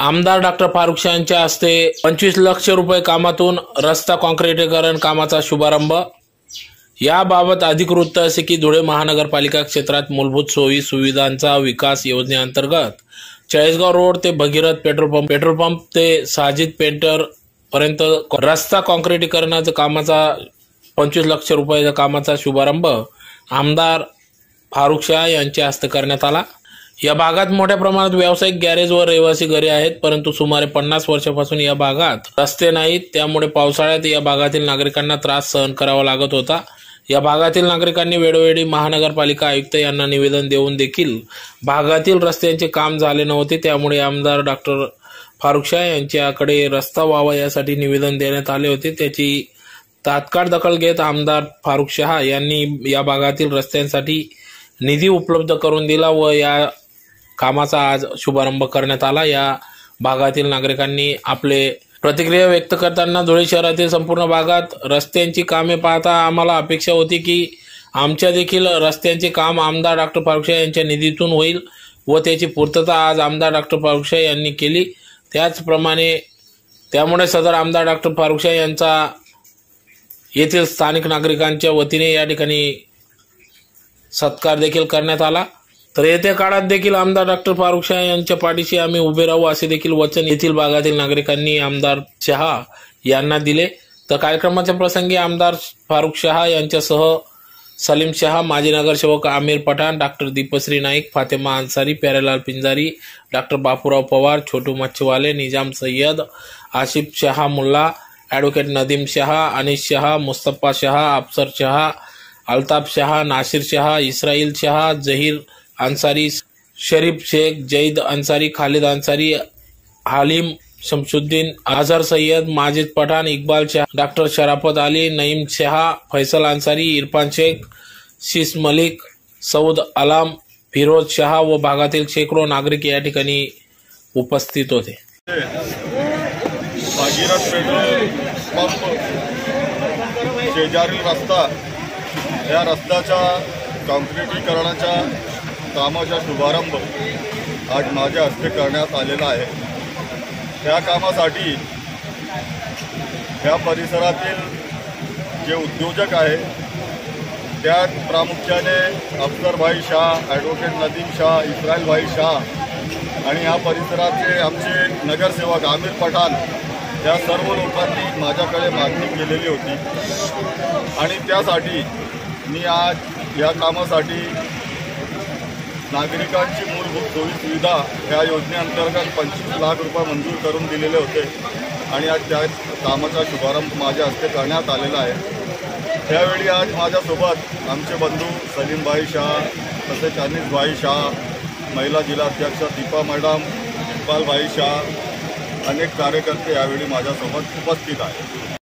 आमदार डॉक्टर फारुख यांच्या हस्ते पंचवीस लक्ष रुपये कामातून रस्ता काँक्रिटीकरण कामाचा शुभारंभ. याबाबत अधिक वृत्त असे की धुळे महानगरपालिका क्षेत्रात मूलभूत सोयी सुविधांचा विकास योजनेअंतर्गत चाळीसगाव रोड ते Bhagirath petrol pump petrol pump ते साजिद पेंटर पर्यंत रस्ता काँक्रिटीकरणाचा कामाचा पंचवीस लक्ष रुपयाच्या कामाचा शुभारंभ आमदार फारुख शाह यांच्या हस्ते करण्यात आला. या भागात मोठ्या प्रमाणात व्यावसायिक गॅरेज व रहिवासी घरे आहेत परंतु सुमारे पन्नास वर्षापासून या भागात रस्ते नाहीत. त्यामुळे पावसाळ्यात या भागातील नागरिकांना त्रास सहन करावा लागत होता. या भागातील नागरिकांनी वेळोवेळी महानगरपालिका आयुक्त यांना निवेदन देऊन देखील भागातील रस्त्यांचे काम झाले नव्हते. त्यामुळे आमदार डॉक्टर फारुख शाह यांच्याकडे रस्ता व्हावा यासाठी निवेदन देण्यात आले होते. त्याची तात्काळ दखल घेत आमदार फारुख शहा यांनी या भागातील रस्त्यांसाठी निधी उपलब्ध करून दिला व या कामाचा आज शुभारंभ करण्यात आला. या भागातील नागरिकांनी आपले प्रतिक्रिया व्यक्त करताना धुळे शहरातील संपूर्ण भागात रस्त्यांची कामे पाहता आम्हाला अपेक्षा होती की आमच्या देखील रस्त्यांचे काम आमदार डॉक्टर पारुक्षा यांच्या निधीतून होईल व त्याची पूर्तता आज आमदार डॉक्टर पारुक्षा यांनी केली. त्याचप्रमाणे त्यामुळे सदर आमदार डॉक्टर पारुक्षा यांचा येथील स्थानिक नागरिकांच्या वतीने या ठिकाणी सत्कार देखील करण्यात आला. तर येत्या काळात देखील आमदार डॉक्टर फारुख शाह यांच्या पाठीशी आम्ही उभे राहू असे देखील वचन येथील भागातील नागरिकांनी आमदार शहा यांना दिले. तर कार्यक्रमाच्या प्रसंगी आमदार फारुख शहा यांच्यासह सलीम शहा माजी नगरसेवक Aamir Pathan doctor Deepshri Naik Fatema Ansari Pyarelal Pinjari doctor Bapurao Pawar Chhotu Machhwale Nizam Sayyad Ashif Shaha Mulla advocate Nadeem Shaha Anish Shaha Mustafa Shaha Afsar Shaha Altaf Shaha Nasir Shaha Israil Shaha Zaheer Ansari Sharif Shaikh Zaid Ansari Khalid Ansari Halim Shamshuddin Azhar Sayyad Majid Pathan Iqbal Shah doctor Sharafat Ali Naeem Shaha Faisal Ansari Irfan Shaikh Shis Malik Saud Alam Firoz Shaha व भागातील शेकडो नागरिक या ठिकाणी उपस्थित होते. शेजारील रस्ता या रस्त्याच्या कॉन्क्रिटीकरणाच्या कामाचा शुभारंभ आज माझ्या हस्ते करण्यात आलेला आहे. त्या कामासाठी या परिसरातील जे उद्योजक आहे त्यात प्रामुख्याने अफसरभाई शाह ॲडव्होकेट नदीम शाह इस्राईलभाई शाह आणि या परिसराचे आमचे नगरसेवक आमिर पठाण या सर्व लोकांनी माझ्याकडे मागणी केलेली होती. आणि त्यासाठी मी आज या कामासाठी नागरिकांची मूलभूत सोयी सुविधा या योजनेअंतर्गत पंचवीस लाख रुपये मंजूर करून दिलेले होते आणि आज त्या कामाचा शुभारंभ माझ्या हस्ते करण्यात आलेला आहे. त्यावेळी आज माझ्यासोबत आमचे बंधू सलीमभाई शाह तसेच अनिसभाई शाह महिला जिल्हाध्यक्ष दीपा मॅडम इक्बालभाई शाह अनेक कार्यकर्ते यावेळी माझ्यासोबत उपस्थित आहेत.